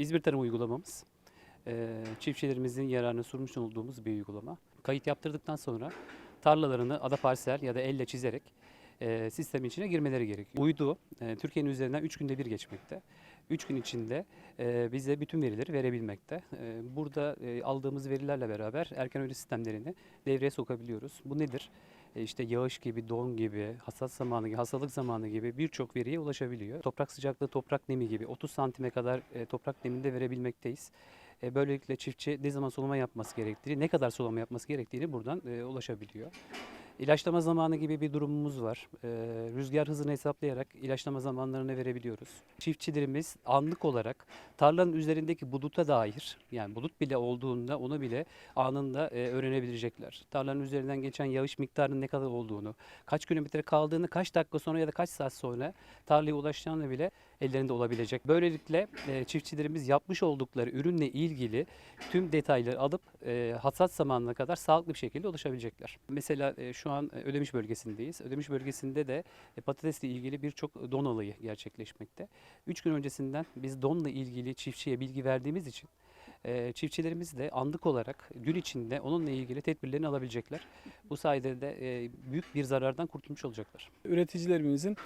İzmir Tarım uygulamamız çiftçilerimizin yararına sunmuş olduğumuz bir uygulama. Kayıt yaptırdıktan sonra tarlalarını ada parsel ya da elle çizerek eee sistemin içine girmeleri gerekiyor. Uydu eee, Türkiye'nin üzerinden 3 günde bir geçmekte. 3 gün içinde eee, bize bütün verileri verebilmekte. Eee, burada aldığımız verilerle beraber erken uyarı sistemlerini devreye sokabiliyoruz. Bu nedir? E, işte yağış gibi, don gibi, hasat zamanı gibi, hastalık zamanı gibi birçok veriye ulaşabiliyor. Toprak sıcaklığı, toprak nemi gibi 30 santime kadar e, toprak neminde verebilmekteyiz. E, böylelikle çiftçi ne zaman sulama yapması gerektiğini, ne kadar sulama yapması gerektiğini buradan e, ulaşabiliyor. İlaçlama zamanı gibi bir durumumuz var. E, rüzgar hızını hesaplayarak ilaçlama zamanlarını verebiliyoruz. Çiftçilerimiz anlık olarak tarlanın üzerindeki buluta dair, yani bulut bile olduğunda onu bile anında e, öğrenebilecekler. Tarlanın üzerinden geçen yağış miktarının ne kadar olduğunu, kaç kilometre kaldığını, kaç dakika sonra ya da kaç saat sonra tarlaya ulaşacağını bile ellerinde olabilecek. Böylelikle e, çiftçilerimiz yapmış oldukları ürünle ilgili tüm detayları alıp e, hasat zamanına kadar sağlıklı bir şekilde ulaşabilecekler. Mesela e, şu an e, Ödemiş bölgesindeyiz. Ödemiş bölgesinde de e, patatesle ilgili birçok don olayı gerçekleşmekte. 3 gün öncesinden biz donla ilgili çiftçiye bilgi verdiğimiz için e, çiftçilerimiz de anlık olarak gün içinde onunla ilgili tedbirlerini alabilecekler. Bu sayede de büyük bir zarardan kurtulmuş olacaklar. üreticilerimizin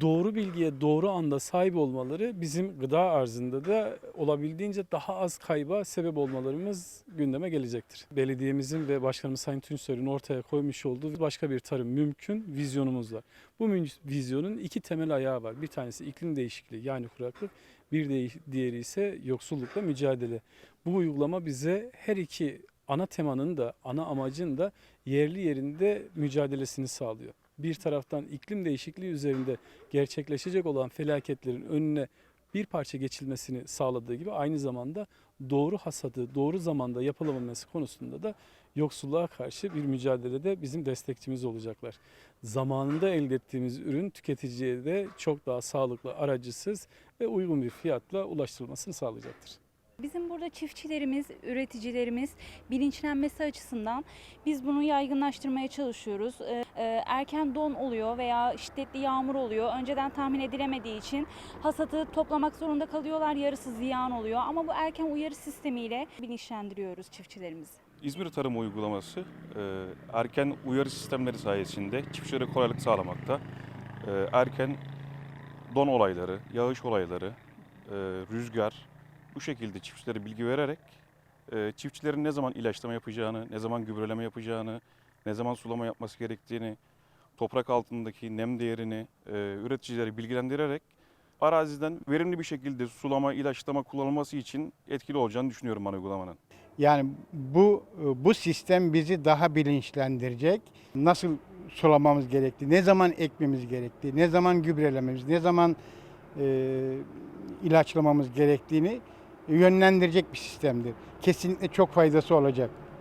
doğru bilgiye doğru anda sahip olmaları bizim gıda arzında da olabildiğince daha az kayba sebep olmalarımız gündeme gelecektir. Belediyemizin ve Başkanımız Sayın Tunçer'in ortaya koymuş olduğu başka bir tarım mümkün vizyonumuz var. Bu vizyonun iki temel ayağı var. Bir tanesi iklim değişikliği yani kuraklık, bir de diğeri ise yoksullukla mücadele. Bu uygulama bize her iki ana temanın da ana amacın da yerli yerinde mücadelesini sağlıyor bir taraftan iklim değişikliği üzerinde gerçekleşecek olan felaketlerin önüne bir parça geçilmesini sağladığı gibi aynı zamanda doğru hasadı doğru zamanda yapılamaması konusunda da yoksulluğa karşı bir mücadelede bizim destekçimiz olacaklar. Zamanında elde ettiğimiz ürün tüketiciye de çok daha sağlıklı, aracısız ve uygun bir fiyatla ulaştırılmasını sağlayacaktır. Bizim burada çiftçilerimiz, üreticilerimiz bilinçlenmesi açısından biz bunu yaygınlaştırmaya çalışıyoruz. Ee, e, Erken don oluyor veya şiddetli yağmur oluyor. Önceden tahmin edilemediği için hasatı toplamak zorunda kalıyorlar. Yarısı ziyan oluyor. Ama bu erken uyarı sistemiyle bilinçlendiriyoruz çiftçilerimizi. İzmir Tarım Uygulaması e, erken uyarı sistemleri sayesinde çiftçilere kolaylık sağlamakta. E, Erken don olayları, yağış olayları, rüzgar bu şekilde çiftçilere bilgi vererek e, çiftçilerin ne zaman ilaçlama yapacağını, ne zaman gübreleme yapacağını, ne zaman sulama yapması gerektiğini, toprak altındaki nem değerini e, üreticileri bilgilendirerek araziden verimli bir şekilde sulama, ilaçlama kullanılması için etkili olacağını düşünüyorum ben uygulamanın. Yani bu bu sistem bizi daha bilinçlendirecek. Nasıl sulamamız gerektiği, ne zaman ekmemiz gerektiği, ne zaman gübrelememiz, ne zaman e, ilaçlamamız gerektiğini yönlendirecek bir sistemdir. Kesinlikle çok faydası olacak.